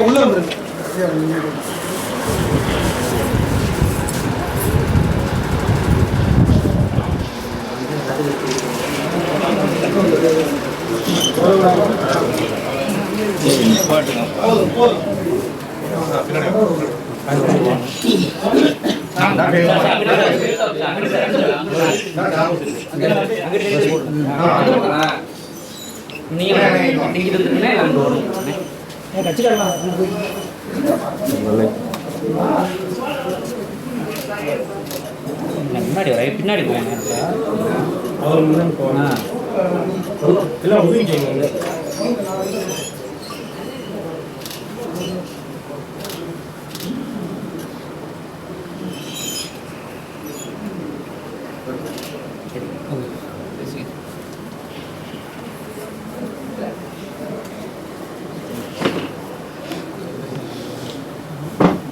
உள்ள வந்துருங்க முன்னாடி வர பின்னாடி போய் அவர் முன்னாடி போனா இல்லை ஒதுங்கிக்கங்க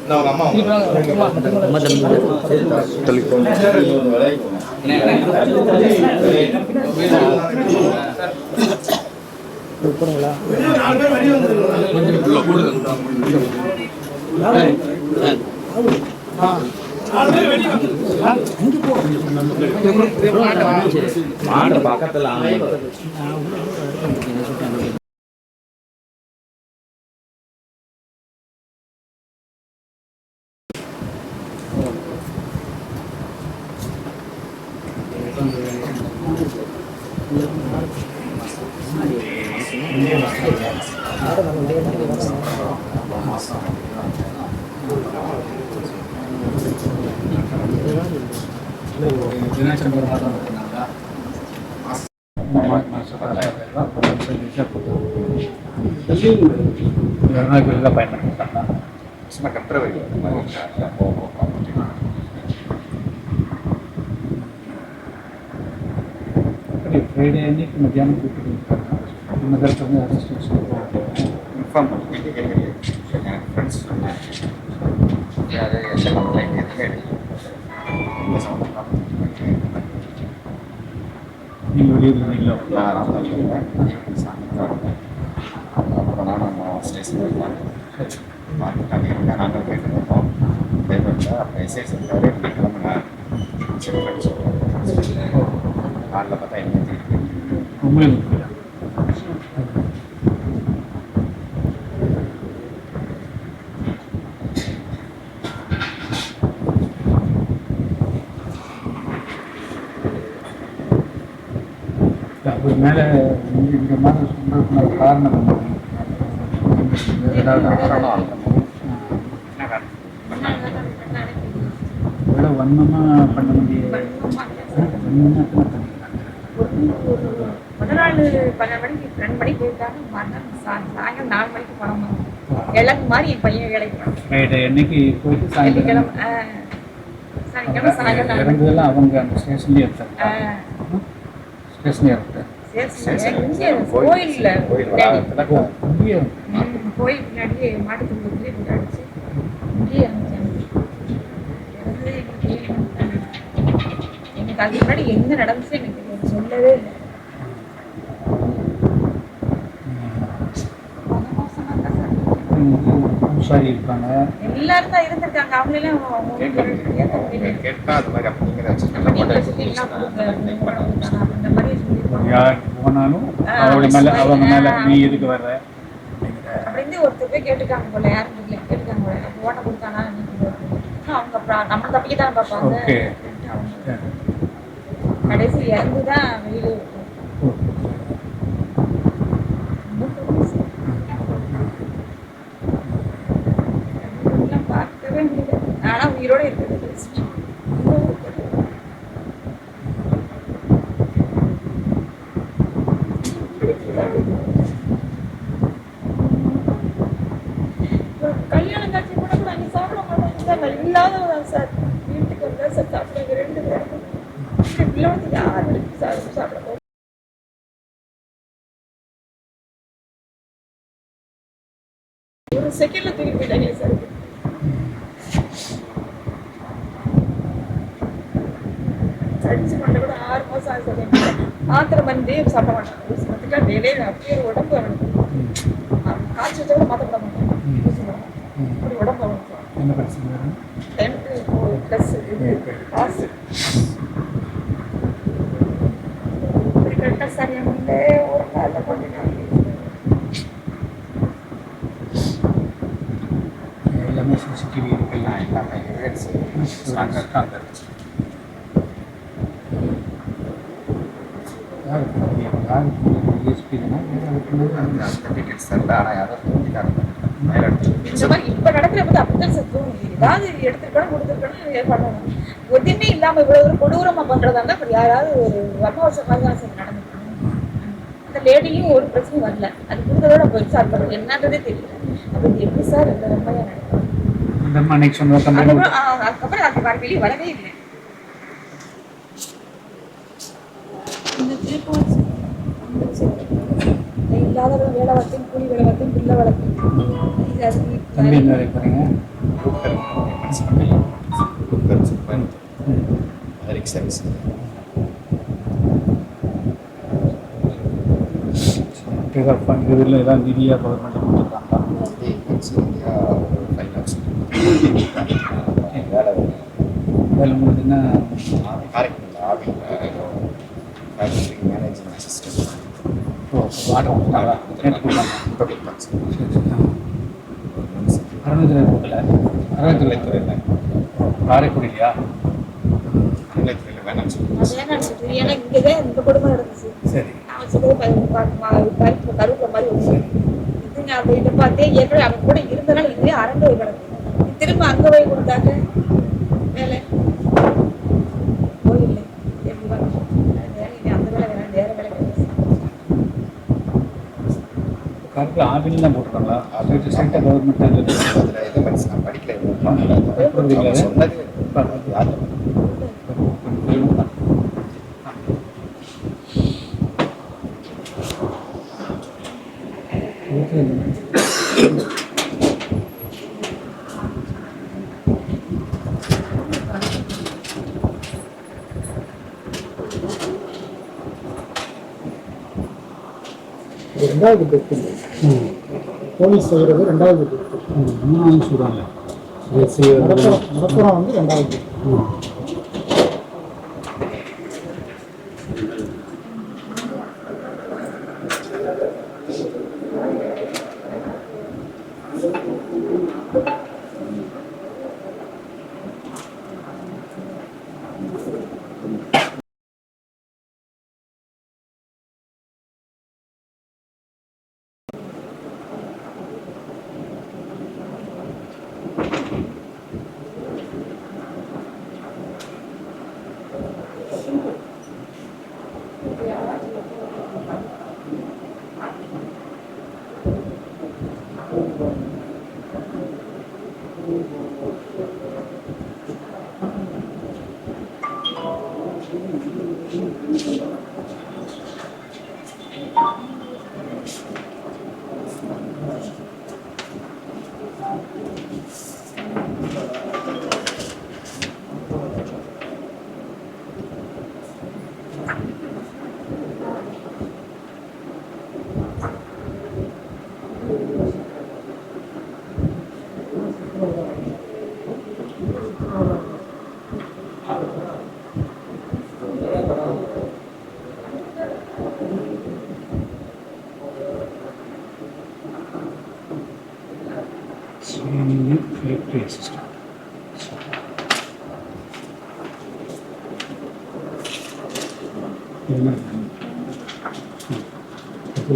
நான் உங்க அம்மா நாலு பேர் வெளியே வந்துருங்க நாலு பேர் வெளியே வந்துருங்க மாடு பக்கத்தில் நகரத்தில் வந்து அசிஸ்டன்ஸ் இன்ஃபார்ம் பண்ணிட்டு எனக்கு ஃப்ரெண்ட்ஸ் அது எந்த கம்ப்ளைண்ட் எதுவுமே இந்த சம்மந்தமாக நீங்கள் வெளியூர் இருந்தீங்களோ நான் நான் சாயந்தரம் வருவேன். அப்புறம் நான் நம்ம மெசேஜ் பார்த்துட்டாங்க எங்கே நாங்கள் போயிட்டு காலைல பார்த்தா என்ன தெரியும் உங்களுக்கு புரியல அவர் மேலே இந்த மாதிரி சொல்றதுக்கு காரணம் என்ன? ஏதாவது காரணம் என்ன காரணம் இவ்வளோ வன்மமாக பண்ண முடியாது வன்மமாக பண்ணிக்கிறாங்க முதல் நாள் பன்னெண்டு மணிக்கு ரெண்டு மணிக்கு போயிருக்காங்க மறுநாள் சாய்- சாயங்காலம் நாலு மணிக்கு பணம் இலக்கு மாதிரி என் பையன் வேலைக்கு போனான் அன்னைக்கு போயிட்டு சாயங்காலம் இறங்குதெல்லாம் அவங்க அந்த ஸ்டேஷன்லேயே எடுத்தாங்க ஸ்டேஷன்லேயே எடுத்தாங்க கோயில்ல. கோயில் பின்னாடியே மாட்டு அடிச்சு இங்கேயே அனுப்பிச்சாங்க இறந்து எங்களுக்கு எனக்கு அதுக்கு முன்னாடி என்ன நடந்துச்சு எனக்கு. சொல்லவே இல்லை மோசமா தான் சார். பூசாரி இருப்பாங்க எல்லாரும் தான் இருந்திருக்காங்க. அவங்களெல்லாம் அவங்க கேட்க கேட்டா அது மாதிரி அப்போ நீங்கள் வச்சு நம்ம நீங்க சொல்லிக்கலாம் கொடுங்க. அந்த மாதிரி சொல்லியிருப்பாங்க யார் போனாலும் அவங்கள மேல. அவங்க மேல. நீ எதுக்கு வர்ற? அப்படின்னு ஒருத்தர் போய் கேட்டுக்காங்க போல யாரும் இல்லை கேட்டுக்காங்க போல. ஓட்ட கொடுத்தானா அவங்க நம்ம தப்பிக்க தான் பார்ப்பாங்க. கடைசி இறந்து தான் வெளியில செகண்ட்ல தூக்கி போயிட்டாங்க சார் அடிச்சு பண்ண கூட ஆறு மாசம் ஆகுது சார் மாத்திரம் வந்து சாப்பிட மாட்டாங்க ஊசி பார்த்துட்டா அப்படியே ஒரு உடம்பு அவனுக்கு. காய்ச்சல் வச்சா கூட மாற்றப்பட மாட்டாங்க ஊசி அப்படி உடம்பு அவனுக்கு. என்ன பிரச்சனை ப்ளஸ் காசு பண்ணணும். எதுவுமே இல்லாம இவ்வளவு ஒரு கொடூரமா பண்றதா இருந்தா அப்புறம் யாராவது ஒரு தான் சார் நடந்துக்கணும். அந்த லேடியும் ஒரு பிரச்சனையும் வரல. அது கொடுத்ததோட என்னன்றதே தெரியல. அப்ப எப்படி சார் இந்த நடக்கும் வெளியே வரவே இல்லை. இந்த திருப்பி வந்துச்சு. வந்துச்சு. இல்லாதவங்க வேலை வளர்த்தேன் கூலி வேலை வளர்த்தேன் பிள்ளை வளர்த்தேன் இது அது தம்பி என்ன வேலைக்கு போகிறீங்க ப- ம- கருப்பு கருப்புல மாதிரி ஒரு இதுங்க அந்த இதை பார்த்தே ஏற்கனவே அவன் கூட இருந்தனால இதுவே அரண்டு கிடக்கு. திரும்ப அங்க போய் கொடுத்தாக்க வேலை போயில்லை எப்படி வரும்? அது வேலை இனி அந்த வேலை வேணாம் வேற வேலை கிடையாது ஆவின் தான் போட்டிருக்காங்களா? அது சென்ட்ரல் கவர்மெண்ட் அதில் அதில் எதை படிச்சு நான் படிக்கல எதுவும் சொன்னது. ரெண்டாவது பெட்டு போலீஸ் செய்கிறது ரெண்டாவது பெட்டு மூணாவது சொல்கிறாங்க மடப்புறம் வந்து ரெண்டாவது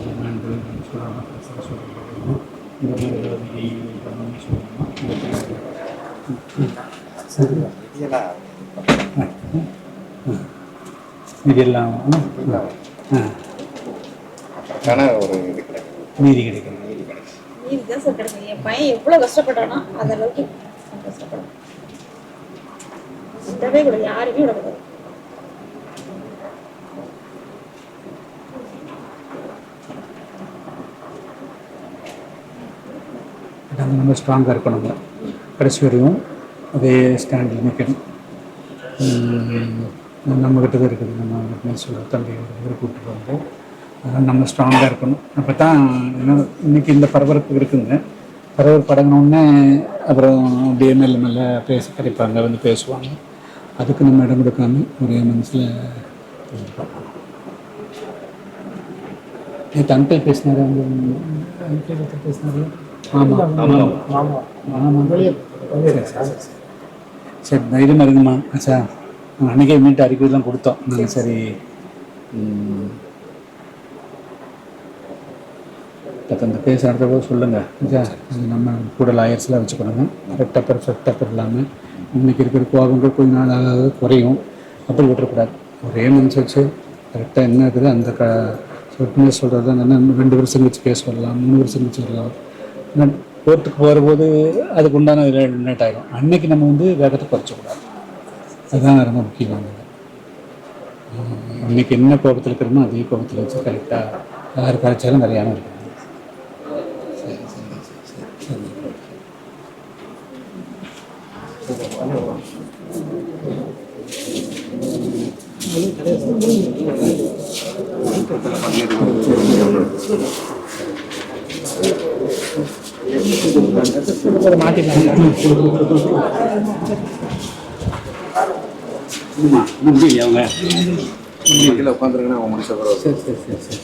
டிமாண்டு சொல்லலாம் சொல்லணும் இந்த மாதிரி ஏதாவது EIU பண்ணணும்னு சொல்லணுமா சரி இதெல்லாம் ஒரு இது கிடைக்கும். நீதி தான் சார் கிடைக்கும். என் பையன் எவ்வளோ கஷ்டப்பட்டானா அந்த அளவுக்கு கஷ்டப்படும் விடவே கூட யாருமே விடக்கூடாது நாங்கள் நம்ம ஸ்ட்ராங்காக இருக்கணுங்க கடைசி வரையும் அதே ஸ்டாண்டில் நிற்கணும் நம்மக்கிட்ட தான் இருக்குது. நம்ம விட்னஸ் தம்பி ஒரு கூப்பிட்டு வந்து அதனால் நம்ம ஸ்ட்ராங்காக இருக்கணும். அப்போ தான் இன்னும் இன்றைக்கி இந்த பரபரப்பு இருக்குங்க. பரபரப்பு அடங்கினோடனே அப்புறம் மெல்ல மெல்ல பேச கிடைப்பாங்க வந்து பேசுவாங்க. அதுக்கு நம்ம இடம் கொடுக்காம ஒரே மனசில் நேற்று அங்கிள் பேசினாரு அவங்க அங்கிள் பேசினாரு? ஆமாம் ஆமாம் ஆமாம் சரி சரி சரி சரி தைரியமாக இருக்குமா ஆச்சா நாங்கள் அன்றைக்கே மீட்டு அறிக்கைலாம் கொடுத்தோம். நாங்கள் சரி ம், பத்து அந்த பேசுகிற இடத்துல கூட சொல்லுங்கள் நம்ம கூட லாயர்ஸ்லாம் வச்சுக்கணுங்க கரெக்டாக பெர்ஃபெக்டாக இல்லாமல் இன்னைக்கு இருக்கிற கோபங்கள் கொஞ்ச நாள் ஆக ஆக குறையும். அப்படி விட்டுறக்கூடாது. ஒரே மனசு வச்சு கரெக்டாக என்ன இருக்குது அந்த க சொட்டுமே சொல்கிறது என்ன ரெண்டு வருஷம் கழிச்சு கேஸ் வரலாம் மூணு வருஷம் வரலாம் நான் கோர்ட்டுக்கு போகிறபோது அதுக்கு உண்டான லேட் ஆகிடும் அன்னைக்கு நம்ம வந்து வேகத்தை குறைச்சக்கூடாது அதுதான் ரொம்ப முக்கியமானது இன்னைக்கு என்ன கோபத்தில் இருக்கிறோமோ அதே கோபத்தில் வச்சு கரெக்டாக யார் கரைச்சாலும் நிறையாமல் இருக்கணும் சரி சரி சரி சரி சரி ஆமாம் நம்பி அவங்க உட்காந்துருக்கேன் அவன் முடிச்ச பிறகு சரி சரி சரி சரி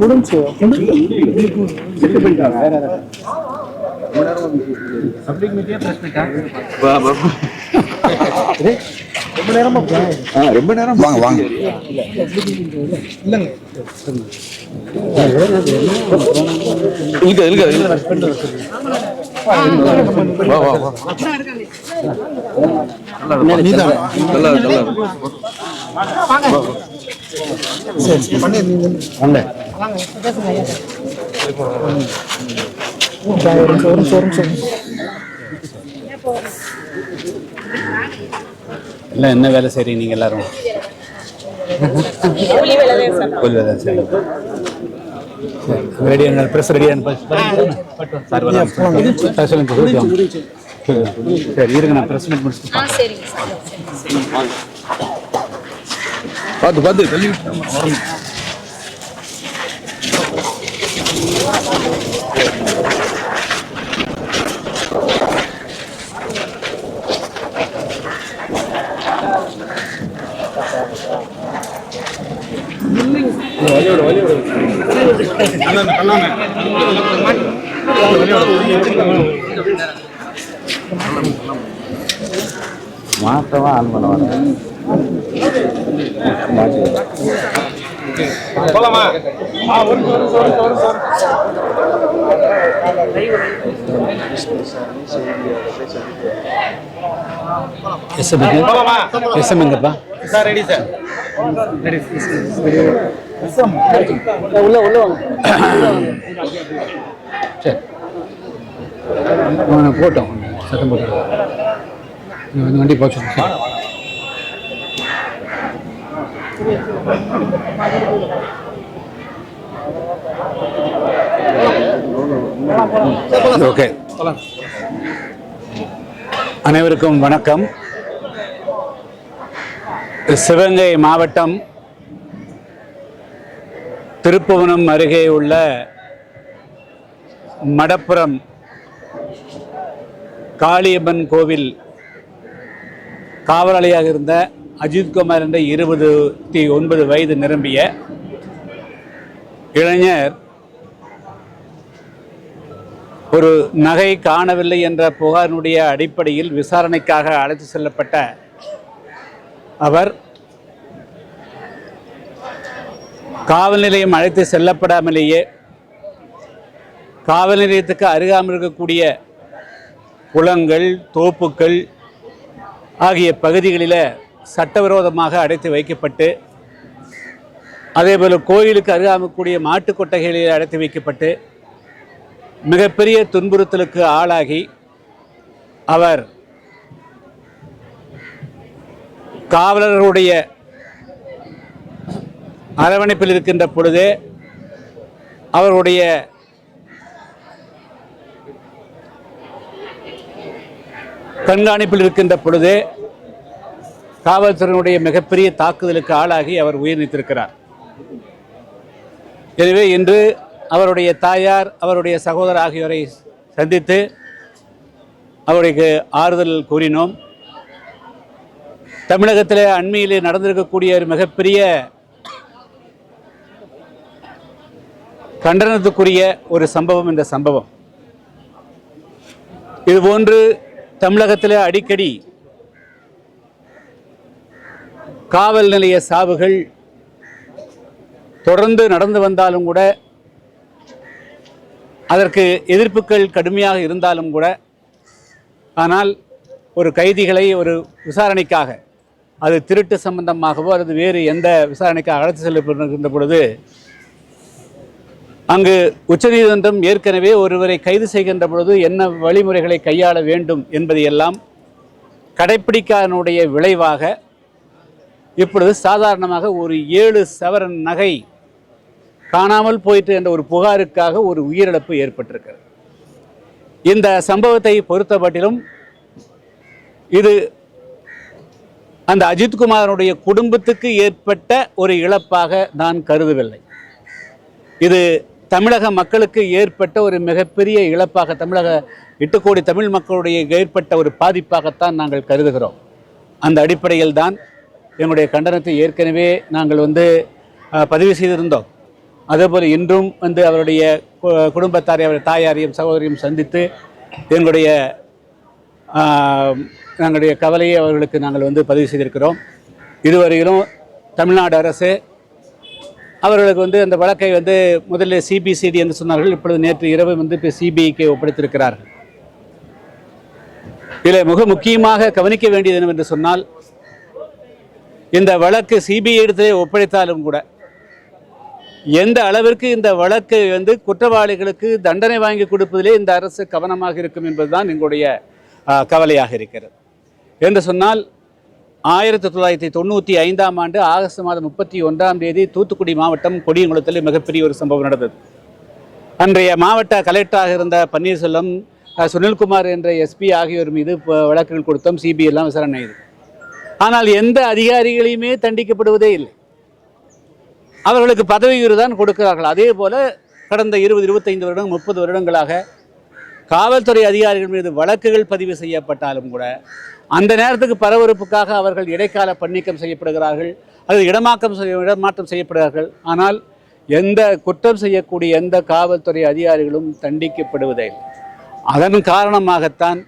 முடிஞ்சு ரொம்ப நேரமா ரொம்ப நேரம். வாங்க வாங்க. இல்லைங்க. இழுக்க வா வா வா. நல்லா நல்லா சரி பண்ணி நீங்க வாங்க ஒரு நிமிஷம் ஒரு நிமிஷம். எல்லாம் என்ன வேலை செய்றீங்க நீங்கள் எல்லாரும்? கூலி வேலை சரி ரெடியான ப்ரெஸ் ரெடியான சார் சொல்லுங்க சொல்லுங்க. சரி இருங்க நான் ப்ரெஸ் மீட் பார்த்து பார்த்து தள்ளி மாற்றமா ஆன் பண்ண போலாமா? போலாமா எஸ்எம் எங்கப்பா சார் ரெடி சார் உள்ள உள்ள வாங்க சரி போட்டோம் சத்தம் போட்டோம் வந்து வண்டி போச்சு சரி. ஓகே அனைவருக்கும் வணக்கம் சிவகங்கை மாவட்டம் திருப்புவனம் அருகே உள்ள மடப்புறம் காளியம்மன் கோவில் காவலாளியாக இருந்த அஜித்குமார் என்ற இருபத்தி ஒன்பது வயது நிரம்பிய இளைஞர் ஒரு நகை காணவில்லை என்ற புகாரினுடைய அடிப்படையில் விசாரணைக்காக அழைத்து செல்லப்பட்ட அவர் காவல் நிலையம் அழைத்து செல்லப்படாமலேயே காவல் நிலையத்துக்கு அருகாமல் இருக்கக்கூடிய குளங்கள் தோப்புக்கள் ஆகிய பகுதிகளில் சட்டவிரோதமாக அடைத்து வைக்கப்பட்டு அதேபோல் கோயிலுக்கு அருகாமல் கூடிய மாட்டுக் கொட்டகைகளில் அடைத்து வைக்கப்பட்டு மிகப்பெரிய துன்புறுத்தலுக்கு ஆளாகி அவர் காவலர்களுடைய அரவணைப்பில் இருக்கின்ற பொழுது அவருடைய கண்காணிப்பில் இருக்கின்ற பொழுது காவல்துறையினுடைய மிகப்பெரிய தாக்குதலுக்கு ஆளாகி அவர் உயிர் நீத்திருக்கிறார். எனவே இன்று அவருடைய தாயார் அவருடைய சகோதரர் ஆகியோரை சந்தித்து அவருக்கு ஆறுதல் கூறினோம். தமிழகத்தில் அண்மையிலே நடந்திருக்கக்கூடிய ஒரு மிகப்பெரிய கண்டனத்துக்குரிய ஒரு சம்பவம் இந்த சம்பவம். இது போன்று தமிழகத்தில் அடிக்கடி காவல் நிலைய சாவுகள் தொடர்ந்து நடந்து வந்தாலும் கூட அதற்கு எதிர்ப்புகள் கடுமையாக இருந்தாலும் கூட ஆனால் ஒரு கைதிகளை ஒரு விசாரணைக்காக அது திருட்டு சம்பந்தமாகவோ அல்லது வேறு எந்த விசாரணைக்காக அழைத்து செல்லப்படுகின்ற பொழுது அங்கு உச்சநீதிமன்றம் ஏற்கனவே ஒருவரை கைது செய்கின்ற பொழுது என்ன வழிமுறைகளை கையாள வேண்டும் என்பதையெல்லாம் கடைப்பிடிக்காதனுடைய விளைவாக இப்பொழுது சாதாரணமாக ஒரு ஏழு சவரன் நகை காணாமல் போயிட்டு என்ற ஒரு புகாருக்காக ஒரு உயிரிழப்பு ஏற்பட்டிருக்கிறது. இந்த சம்பவத்தை பொறுத்தமட்டிலும் இது அந்த அஜித்குமாரனுடைய குடும்பத்துக்கு ஏற்பட்ட ஒரு இழப்பாக நான் கருதவில்லை. இது தமிழக மக்களுக்கு ஏற்பட்ட ஒரு மிகப்பெரிய இழப்பாக தமிழக எட்டு கோடி தமிழ் மக்களுடைய ஏற்பட்ட ஒரு பாதிப்பாகத்தான் நாங்கள் கருதுகிறோம். அந்த அடிப்படையில் தான் எங்களுடைய கண்டனத்தை ஏற்கனவே நாங்கள் வந்து பதிவு செய்திருந்தோம். அதேபோல் இன்றும் வந்து அவருடைய கு- குடும்பத்தாரை அவர் தாயாரையும் சகோதரியும் சந்தித்து எங்களுடைய ஆஹ், எங்களுடைய கவலையை அவர்களுக்கு நாங்கள் வந்து பதிவு செய்திருக்கிறோம். இதுவரையிலும் தமிழ்நாடு அரசு அவர்களுக்கு வந்து அந்த வழக்கை வந்து முதல்ல சிபிசிடி என்று சொன்னார்கள். இப்பொழுது நேற்று இரவு வந்து இப்போ சிபிஐக்கு ஒப்படைத்திருக்கிறார்கள் இதில் மிக முக்கியமாக கவனிக்க வேண்டியது என்னவென்று சொன்னால் இந்த வழக்கு சிபிஐ இடத்திலே ஒப்படைத்தாலும் கூட எந்த அளவிற்கு இந்த வழக்கு வந்து குற்றவாளிகளுக்கு தண்டனை வாங்கி கொடுப்பதிலே இந்த அரசு கவனமாக இருக்கும் என்பதுதான் எங்களுடைய கவலையாக இருக்கிறது. என்று சொன்னால் ஆயிரத்தி தொள்ளாயிரத்தி தொண்ணூற்றி ஐந்தாம் ஆண்டு ஆகஸ்ட் மாதம் முப்பத்தி ஒன்றாம் தேதி தூத்துக்குடி மாவட்டம் கொடியங்குளத்தில் மிகப்பெரிய ஒரு சம்பவம் நடந்தது. அன்றைய மாவட்ட கலெக்டராக இருந்த பன்னீர்செல்வம் சுனில்குமார் என்ற எஸ்பி ஆகியோர் மீது வழக்குகள் கொடுத்தோம் சிபிஐலாம் எல்லாம் விசாரணை இது ஆனால் எந்த அதிகாரிகளையுமே தண்டிக்கப்படுவதே இல்லை. அவர்களுக்கு பதவி தான் கொடுக்கிறார்கள். அதே போல் கடந்த இருபது இருபத்தைந்து வருடம் முப்பது வருடங்களாக காவல்துறை அதிகாரிகள் மீது வழக்குகள் பதிவு செய்யப்பட்டாலும் கூட அந்த நேரத்துக்கு பரபரப்புக்காக அவர்கள் இடைக்கால பணிக்கம் செய்யப்படுகிறார்கள் அல்லது இடமாக்கம் செய்ய இடமாற்றம் செய்யப்படுகிறார்கள். ஆனால் எந்த குற்றம் செய்யக்கூடிய எந்த காவல்துறை அதிகாரிகளும் தண்டிக்கப்படுவதே அதன் காரணமாகத்தான்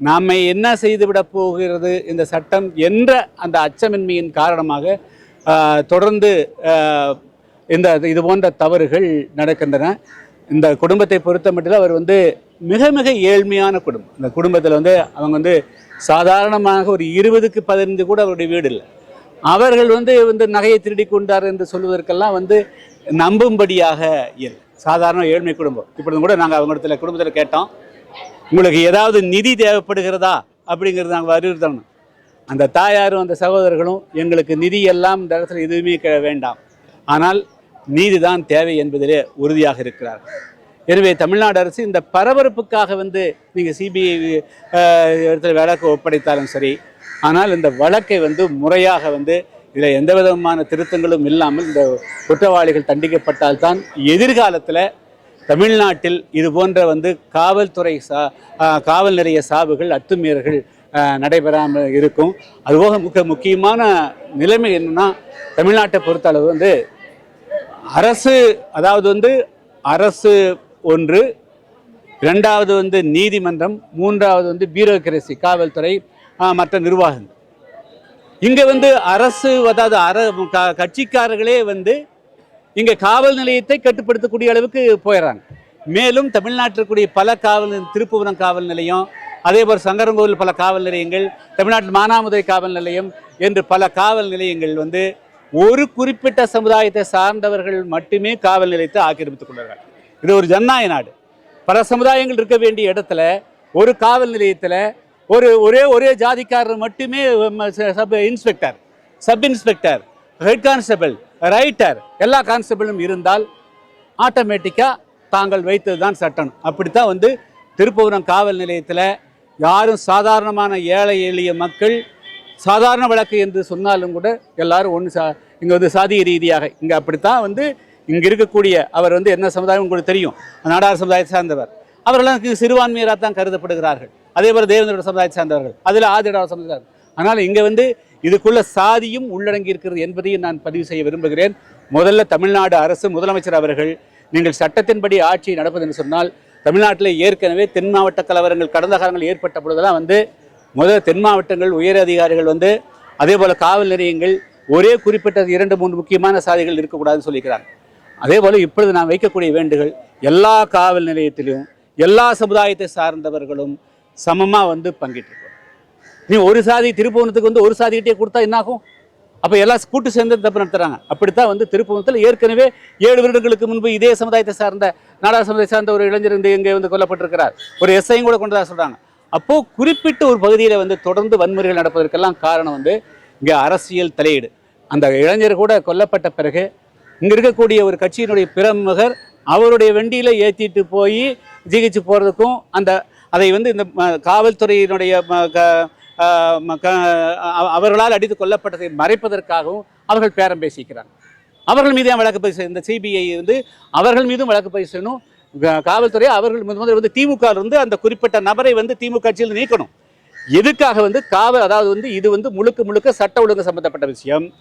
நாமை என்ன செய்துவிடப் போகிறது இந்த சட்டம் என்ற அந்த அச்சமின்மையின் காரணமாக தொடர்ந்து இந்த இது போன்ற தவறுகள் நடக்கின்றன. இந்த குடும்பத்தை பொறுத்த மட்டும் அவர் வந்து மிக மிக ஏழ்மையான குடும்பம். இந்த குடும்பத்தில் வந்து அவங்க வந்து சாதாரணமாக ஒரு இருபதுக்கு பதினைந்து கூட அவருடைய வீடு இல்லை. அவர்கள் வந்து வந்து நகையை திருடி கொண்டார் என்று சொல்வதற்கெல்லாம் வந்து நம்பும்படியாக இல்லை. சாதாரண ஏழ்மை குடும்பம். இப்பொழுது கூட நாங்கள் அவங்க இடத்துல குடும்பத்தில் கேட்டோம். உங்களுக்கு ஏதாவது நிதி தேவைப்படுகிறதா? அப்படிங்கிறது நாங்கள் வலியுறுத்தணும் அந்த தாயாரும் அந்த சகோதரர்களும் எங்களுக்கு நிதி எல்லாம் இந்த இடத்துல எதுவுமே வேண்டாம். ஆனால் நீதிதான் தேவை என்பதிலே உறுதியாக இருக்கிறார்கள். எனவே தமிழ்நாடு அரசு இந்த பரபரப்புக்காக வந்து நீங்கள் சிபிஐ இடத்துல வழக்கு ஒப்படைத்தாலும் சரி ஆனால் இந்த வழக்கை வந்து முறையாக வந்து இதில் எந்த விதமான திருத்தங்களும் இல்லாமல் இந்த குற்றவாளிகள் தண்டிக்கப்பட்டால்தான் எதிர்காலத்தில் தமிழ்நாட்டில் இது போன்ற வந்து காவல்துறை சா காவல் நிலைய சாவுகள் அத்துமீறல்கள் நடைபெறாமல் இருக்கும். அதுபோக மிக முக்கியமான நிலைமை என்னன்னா தமிழ்நாட்டை பொறுத்தளவு வந்து அரசு அதாவது வந்து அரசு ஒன்று ரெண்டாவது வந்து நீதிமன்றம் மூன்றாவது வந்து பியூரோக்ரஸி காவல்துறை மற்ற நிர்வாகம் இங்கே வந்து அரசு அதாவது அர க- கட்சிக்காரர்களே வந்து இங்கே காவல் நிலையத்தை கட்டுப்படுத்தக்கூடிய அளவுக்கு போயிடுறாங்க மேலும் தமிழ்நாட்டில் இருக்கக்கூடிய பல காவல் நிலையம், திருப்புவனம் காவல் நிலையம் அதே போல் சங்கரங்கோவில் பல காவல் நிலையங்கள் தமிழ்நாட்டில் மானாமதுரை காவல் நிலையம் என்று பல காவல் நிலையங்கள் வந்து ஒரு குறிப்பிட்ட சமுதாயத்தை சார்ந்தவர்கள் மட்டுமே காவல் நிலையத்தை ஆக்கிரமித்துக் கொண்டார்கள். இது ஒரு ஜனநாயக நாடு. பல சமுதாயங்கள் இருக்க வேண்டிய இடத்துல ஒரு காவல் நிலையத்தில் ஒரு ஒரே ஒரே ஜாதிக்காரர் மட்டுமே sub inspector sub inspector head constable writer எல்லா கான்ஸ்டபிளும் இருந்தால் ஆட்டோமேட்டிக்காக தாங்கள் வைத்தது தான் சட்டம் அப்படித்தான் வந்து திருப்பூரம் காவல் நிலையத்தில் யாரும் சாதாரணமான ஏழை எளிய மக்கள் சாதாரண வழக்கு என்று சொன்னாலும் கூட எல்லாரும் ஒன்று சா இங்கே வந்து சாதிய ரீதியாக இங்கே அப்படித்தான் வந்து இங்கே இருக்கக்கூடிய அவர் வந்து என்ன சமுதாயம் உங்களுக்கு தெரியும்? நாடார் சமுதாயத்தை சார்ந்தவர். அவர்களெல்லாம் சிறுபான்மையராக தான் கருதப்படுகிறார்கள். அதே போல் தேவேந்திரோட சமுதாயத்தை சார்ந்தவர்கள். அதில் ஆதிடார் சமுதாயம். ஆனால் இங்கே வந்து இதுக்குள்ள சாதியும் உள்ளடங்கி இருக்கிறது என்பதையும் நான் பதிவு செய்ய விரும்புகிறேன். முதல்ல தமிழ்நாடு அரசு முதலமைச்சர் அவர்கள் நீங்கள் சட்டத்தின்படி ஆட்சி நடப்பது என்று சொன்னால் தமிழ்நாட்டில் ஏற்கனவே தென் மாவட்ட கலவரங்கள் கடந்த காலங்கள் ஏற்பட்ட பொழுதெல்லாம் வந்து முதல் தென் மாவட்டங்கள் உயர் அதிகாரிகள் வந்து அதே போல் காவல் நிலையங்கள் ஒரே குறிப்பிட்ட இரண்டு மூன்று முக்கியமான சாதிகள் இருக்கக்கூடாதுன்னு சொல்லிக்கிறாங்க. அதே போல் இப்பொழுது நான் வைக்கக்கூடிய வேண்டுகள் எல்லா காவல் நிலையத்திலும் எல்லா சமுதாயத்தை சார்ந்தவர்களும் சமமாக வந்து பங்கிட்டு நீ ஒரு சாதி திருப்புவனத்துக்கு வந்து ஒரு சாதிக்கிட்டே கொடுத்தா என்னாகும்? அப்போ எல்லாம் கூட்டு சேர்ந்து தப்பு நடத்துகிறாங்க அப்படித்தான் வந்து திருப்புவனத்தில் ஏற்கனவே ஏழு வருடங்களுக்கு முன்பு இதே சமுதாயத்தை சார்ந்த நாடா சமுதாயத்தை சார்ந்த ஒரு இளைஞர் இந்த இங்கே வந்து கொல்லப்பட்டிருக்கிறார். ஒரு எஸ்ஐயும் கூட கொண்டதாக சொல்கிறாங்க அப்போது குறிப்பிட்ட ஒரு பகுதியில் வந்து தொடர்ந்து வன்முறைகள் நடப்பதற்கெல்லாம் காரணம் வந்து இங்கே அரசியல் தலையீடு. அந்த இளைஞர் கூட கொல்லப்பட்ட பிறகு இங்கே இருக்கக்கூடிய ஒரு கட்சியினுடைய பிரமுகர் அவருடைய வண்டியில் ஏற்றிட்டு போய் ஜிஹெச்சு போகிறதுக்கும் அந்த அதை வந்து இந்த காவல்துறையினுடைய க- ம, க- அவர்களால் அடித்து கொல்லப்பட்டதை மறைப்பதற்காகவும் அவர்கள் பேரம் பேசிக்கிறாங்க. அவர்கள் மீது வழக்கு பதிவு இந்த சிபிஐ வந்து அவர்கள் மீதும் வழக்கு பதிவு செய்யணும். க- காவல்துறை அவர்கள் முதல் முதல்ல வந்து திமுக வந்து அந்த குறிப்பிட்ட நபரை வந்து திமுக கட்சியில் நீக்கணும். எதுக்காக வந்து காவல் அதாவது வந்து இது வந்து முழுக்க முழுக்க சட்ட ஒழுங்கு சம்பந்தப்பட்ட விஷயம்.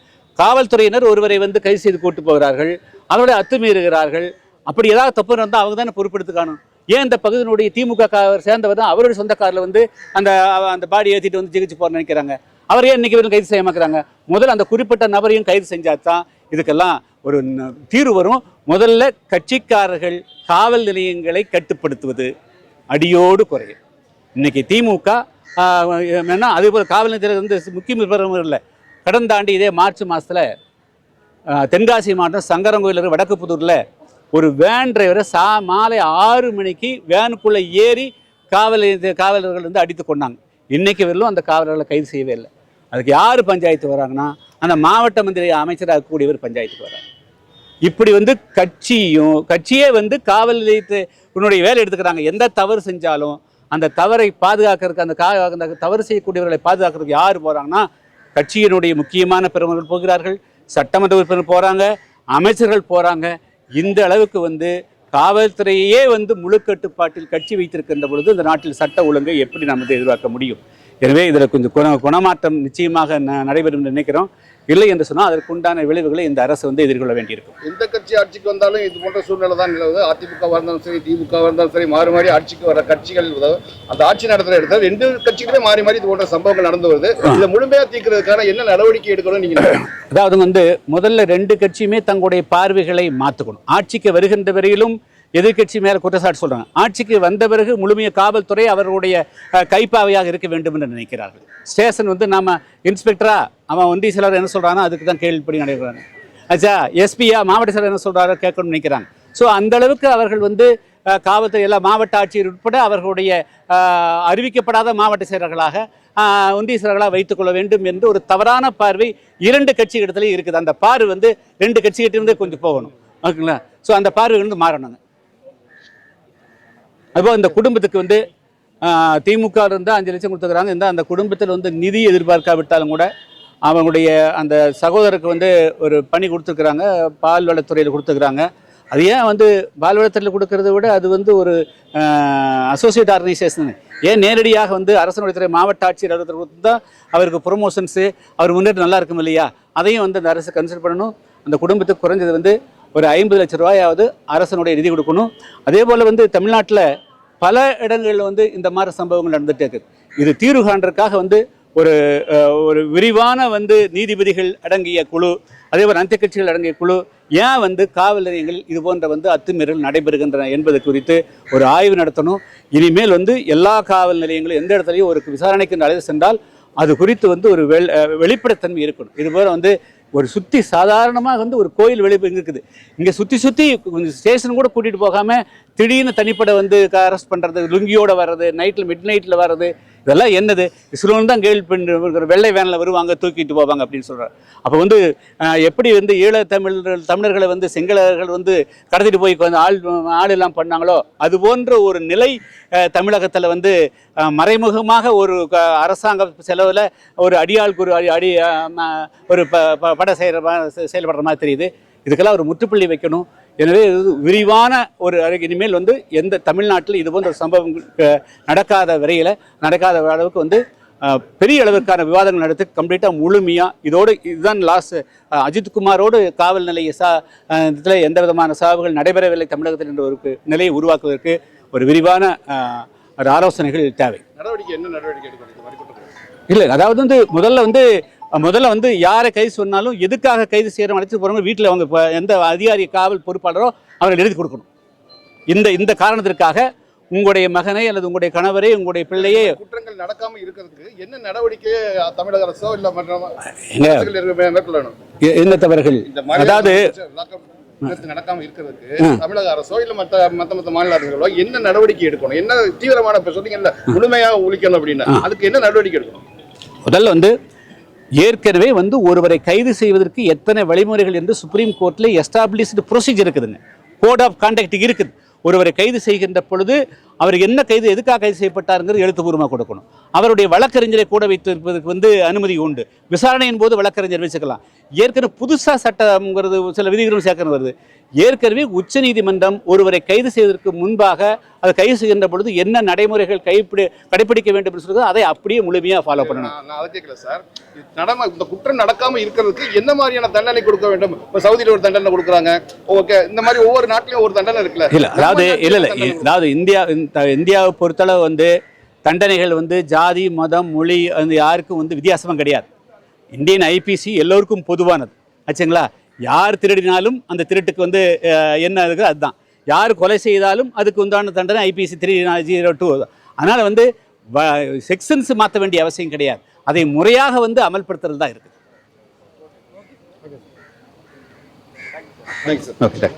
காவல்துறையினர் ஒருவரை வந்து கைது செய்து கூட்டு போகிறார்கள் அவருடைய அத்துமீறுகிறார்கள். அப்படி ஏதாவது தப்பு இருந்தால் அவங்க தானே பொறுப்பெடுத்து காணும் ஏன் இந்த பகுதியினுடைய திமுக சேர்ந்தவர் தான்? அவருடைய சொந்த காரில் வந்து அந்த அந்த பாடி ஏற்றிட்டு வந்து ஜிகிச்சு போற நினைக்கிறாங்க. அவர் ஏன் இன்னைக்கு கைது செய்ய மாக்கிறாங்க முதல்ல அந்த குறிப்பிட்ட நபரையும் கைது செஞ்சால் தான் இதுக்கெல்லாம் ஒரு தீர்வு வரும். முதல்ல கட்சிக்காரர்கள் காவல் நிலையங்களை கட்டுப்படுத்துவது அடியோடு குறையும். இன்னைக்கு திமுக என்ன அதே போல் காவல் நிலையத்தில் வந்து முக்கிய இல்லை. கடந்த ஆண்டு இதே மார்ச் மாதத்தில் தென்காசி மாவட்டம் சங்கரங்கோயில் வடக்கு புதூரில் ஒரு வேன் டிரைவரை சா மாலை ஆறு மணிக்கு வேனுக்குள்ளே ஏறி காவல் காவலர்கள் வந்து அடித்து கொண்டாங்க. இன்றைக்கு வரலும் அந்த காவலர்களை கைது செய்யவே இல்லை. அதுக்கு யார் பஞ்சாயத்து வராங்கன்னா அந்த மாவட்ட மந்திரி அமைச்சராக இருக்கக்கூடியவர் பஞ்சாயத்துக்கு வராங்க இப்படி வந்து கட்சியும் கட்சியே வந்து காவல் நிலையத்தினுடைய உன்னுடைய வேலை எடுத்துக்கிறாங்க. எந்த தவறு செஞ்சாலும் அந்த தவறை பாதுகாக்கிறதுக்கு அந்த கா அந்த தவறு செய்யக்கூடியவர்களை பாதுகாக்கிறதுக்கு யார் போகிறாங்கன்னா கட்சியினுடைய முக்கியமான பெருமர்கள் போகிறார்கள் சட்டமன்ற உறுப்பினர் போகிறாங்க அமைச்சர்கள் போகிறாங்க இந்த அளவுக்கு வந்து காவல்துறையே வந்து முழு கட்டுப்பாட்டில் கட்சி வைத்திருக்கின்ற பொழுது இந்த நாட்டில் சட்ட ஒழுங்கை எப்படி நாம் வந்து எதிர்பார்க்க முடியும்? எனவே இதில் கொஞ்சம் குண குணமாற்றம் நிச்சயமாக நடைபெறும் என்று நினைக்கிறோம். இல்லை என்று சொன்னால் அதற்குண்டான விளைவுகளை இந்த அரசு வந்து எதிர்கொள்ள வேண்டியிருக்கும். எந்த கட்சி ஆட்சிக்கு வந்தாலும் இது போன்ற சூழ்நிலை தான் நிலவுது. அதிமுக இருந்தாலும் சரி திமுக இருந்தாலும் சரி மாறி மாறி ஆட்சிக்கு வர கட்சிகள் உதவு. அந்த ஆட்சி நடத்துற இடத்துல ரெண்டு கட்சிகளுமே மாறி மாறி இது போன்ற சம்பவங்கள் நடந்து வருது. இதை முழுமையா தீர்க்கிறதுக்கான என்ன நடவடிக்கை எடுக்கணும் நீங்க நினைக்கிறீங்க? அதாவது வந்து முதல்ல ரெண்டு கட்சியுமே தங்களுடைய பார்வைகளை மாற்றணும் ஆட்சிக்கு வருகின்ற வரையிலும் எதிர்க்கட்சி மேலே குற்றச்சாட்டு சொல்கிறாங்க ஆட்சிக்கு வந்த பிறகு முழுமைய காவல்துறை அவர்களுடைய கைப்பாவையாக இருக்க வேண்டும் என்று நினைக்கிறார்கள். ஸ்டேஷன் வந்து நாம் இன்ஸ்பெக்டரா அவன் ஒன்றிய சிலர் என்ன சொல்கிறானோ அதுக்கு தான் கேள்விப்படி நடைபெறாங்க. ஆச்சா எஸ்பியா மாவட்ட செயலர் என்ன சொல்கிறாரோ கேட்கணும்னு நினைக்கிறாங்க. ஸோ அந்த அளவுக்கு அவர்கள் வந்து காவல்துறை எல்லா மாவட்ட ஆட்சியர் உட்பட அவர்களுடைய அறிவிக்கப்படாத மாவட்ட செயலர்களாக ஒன்றிய செயலர்களாக வைத்துக்கொள்ள வேண்டும் என்று ஒரு தவறான பார்வை இரண்டு கட்சிகளிடத்துலையும் இருக்குது. அந்த பார்வை வந்து ரெண்டு கட்சிகிட்டிருந்து கொஞ்சம் போகணும். ஓகேங்களா? ஸோ அந்த பார்வை வந்து மாறணுங்க அதுபோல் இந்த குடும்பத்துக்கு வந்து திமுக இருந்தால் அஞ்சு லட்சம் கொடுத்துக்கிறாங்க. இந்த அந்த குடும்பத்தில் வந்து நிதி எதிர்பார்க்காவிட்டாலும் கூட அவங்களுடைய அந்த சகோதரருக்கு வந்து ஒரு பணி கொடுத்துருக்குறாங்க. பால் வளத்துறையில் கொடுத்துருக்குறாங்க அது ஏன் வந்து பால் வளத்துறையில் கொடுக்கறத விட அது வந்து ஒரு அசோசியேட் ஆர்கனைசேஷன் ஏன் நேரடியாக வந்து அரசனுடைய துறை மாவட்ட ஆட்சியர் அலுவலகத்தில் கொடுத்து தான் அவருக்கு ப்ரொமோஷன்ஸு அவர் முன்னேற்றம் நல்லா இருக்கும் இல்லையா? அதையும் வந்து அந்த அரசு கன்சிடர் பண்ணணும். அந்த குடும்பத்துக்கு குறைஞ்சது வந்து ஒரு ஐம்பது லட்ச ரூபாயாவது அரசனுடைய நிதி கொடுக்கணும். அதே போல் வந்து தமிழ்நாட்டில் பல இடங்களில் வந்து இந்த மாதிரி சம்பவங்கள் நடந்துகிட்டே இருக்குது இது தீர்வு காண்றதுக்காக வந்து ஒரு ஒரு விரிவான வந்து நீதிபதிகள் அடங்கிய குழு அதே போல் அந்திய கட்சிகள் அடங்கிய குழு ஏன் வந்து காவல் நிலையங்களில் இது போன்ற வந்து அத்துமீறல் நடைபெறுகின்றன என்பது குறித்து ஒரு ஆய்வு நடத்தணும். இனிமேல் வந்து எல்லா காவல் நிலையங்களும் எந்த இடத்துலையும் ஒரு விசாரணைக்கு அழைத்து சென்றால் அது குறித்து வந்து ஒரு வெள் வெளிப்படைத்தன்மை இருக்கணும். இதுபோல் வந்து ஒரு சுற்றி சாதாரணமாக வந்து ஒரு கோயில் வெளிப்பு இங்கே இருக்குது இங்கே சுற்றி சுற்றி ஸ்டேஷன் கூட கூட்டிகிட்டு போகாமல் திடீர்னு தனிப்படை வந்து அரெஸ்ட் பண்ணுறது லுங்கியோடு வர்றது நைட்டில் மிட் நைட்டில் வர்றது இதெல்லாம் என்னது? இஸ்ரோன்னு தான் கேள்வி பண்ணி வெள்ளை வேனில் வருவாங்க தூக்கிட்டு போவாங்க அப்படின்னு சொல்கிறார் அப்போ வந்து எப்படி வந்து ஈழ தமிழர்கள் தமிழர்களை வந்து சிங்களர்கள் வந்து கடத்திட்டு போய் வந்து ஆள் ஆள் எல்லாம் பண்ணாங்களோ அது போன்ற ஒரு நிலை தமிழகத்தில் வந்து மறைமுகமாக ஒரு க- அரசாங்க செலவில் ஒரு அடியாளுக்கு ஒரு அடி அடி ஒரு ப ப- படை செய்கிற செயல்படுற மாதிரி தெரியுது. இதுக்கெல்லாம் ஒரு முற்றுப்புள்ளி வைக்கணும். எனவே இது விரிவான ஒரு இனிமேல் வந்து எந்த தமிழ்நாட்டில் இது போன்ற சம்பவங்கள் நடக்காத வரையில் நடக்காத அளவுக்கு வந்து பெரிய அளவிற்கான விவாதங்கள் நடத்தி கம்ப்ளீட்டாக முழுமையாக இதோடு இதுதான் லாஸ்ட் அஜித் குமாரோடு காவல் நிலைய சா இதில் எந்த விதமான சாவுகள் நடைபெறவில்லை தமிழகத்தில் என்ற ஒரு நிலையை உருவாக்குவதற்கு ஒரு விரிவான ஒரு ஆலோசனைகள் தேவை. நடவடிக்கை என்ன நடவடிக்கை குற்றங்கள் இல்லை அதாவது வந்து முதல்ல வந்து முதல்ல வந்து யாரை கைது சொன்னாலும் எதுக்காக கைது செய்கிறோம் அழைச்சிட்டு போகிறவங்க வீட்டில் அவங்க இப்போ எந்த அதிகாரி காவல் பொறுப்பாளரோ அவர்கள் எழுதி கொடுக்கணும். இந்த இந்த காரணத்திற்காக உங்களுடைய மகனை அல்லது உங்களுடைய கணவரை உங்களுடைய பிள்ளையை குற்றங்கள் நடக்காம இருக்கிறதுக்கு என்ன நடவடிக்கை தமிழக அரசோ இல்ல மற்ற என்ன? தவறுகள்? அதாவது நடக்காம இருக்கிறதுக்கு தமிழக அரசோ இல்ல மத்த மத்த மத்த மாநில அரசுகளோ என்ன நடவடிக்கை எடுக்கணும்? என்ன தீவிரமான இப்ப சொன்னீங்கல்ல முழுமையாக ஒழிக்கணும் அப்படின்னு அதுக்கு என்ன நடவடிக்கை எடுக்கணும்? முதல்ல வந்து ஏற்கனவே வந்து ஒருவரை கைது செய்வதற்கு எத்தனை வழிமுறைகள் என்று சுப்ரீம் கோர்ட்டில் எஸ்டாப்ளிஷ்டு ப்ரொசீஜர் இருக்குதுங்க. கோட் ஆஃப் கான்டாக்ட் இருக்குது. ஒருவரை கைது செய்கின்ற பொழுது அவர் என்ன கைது எதுக்காக கைது செய்யப்பட்டாருங்கிறது எழுத்துப்பூர்வமாக கொடுக்கணும். அவருடைய வழக்கறிஞரை கூட வைத்திருப்பதற்கு வந்து அனுமதி உண்டு. விசாரணையின் போது வழக்கறிஞர் வச்சுக்கலாம் ஏற்கனவே புதுசாக சட்டம்ங்கிறது சில விதிகளும் சேர்க்கணும் வருது. ஏற்கனவே உச்சநீதிமன்றம் ஒருவரை கைது செய்வதற்கு முன்பாக அதை கைது செய்கின்ற பொழுது என்ன நடைமுறைகள் கைப்பிடி கடைபிடிக்க வேண்டும் என்று சொல்றது அதை அப்படியே முழுமையாக ஃபாலோ பண்ணணும். அதை கேட்கல சார். நடம இந்த குற்றம் நடக்காம இருக்கிறதுக்கு என்ன மாதிரியான தண்டனை கொடுக்க வேண்டும்? இப்ப சவுதியில ஒரு தண்டனை கொடுக்குறாங்க. ஓகே இந்த மாதிரி ஒவ்வொரு நாட்டிலயும் ஒரு தண்டனை இருக்குல்ல. இல்ல அதாவது இல்ல இல்ல அதாவது இந்தியா இந்த இந்தியாவை பொறுத்தளவு வந்து தண்டனைகள் வந்து ஜாதி மதம் மொழி அந்த யாருக்கும் வந்து வித்தியாசமும் கிடையாது. இந்தியன் ஐபிசி எல்லோருக்கும் பொதுவானது. ஆச்சுங்களா? யார் திருடினாலும் அந்த திருட்டுக்கு வந்து என்ன இருக்கு அதுதான். யார் கொலை செய்தாலும் அதுக்கு உண்டான தண்டனை ஐபிசி த்ரீ ஜீரோ டூ அதனால் வந்து செக்ஷன்ஸ் மாற்ற வேண்டிய அவசியம் கிடையாது. அதை முறையாக வந்து அமல்படுத்துறது தான் இருக்குது. ஓகே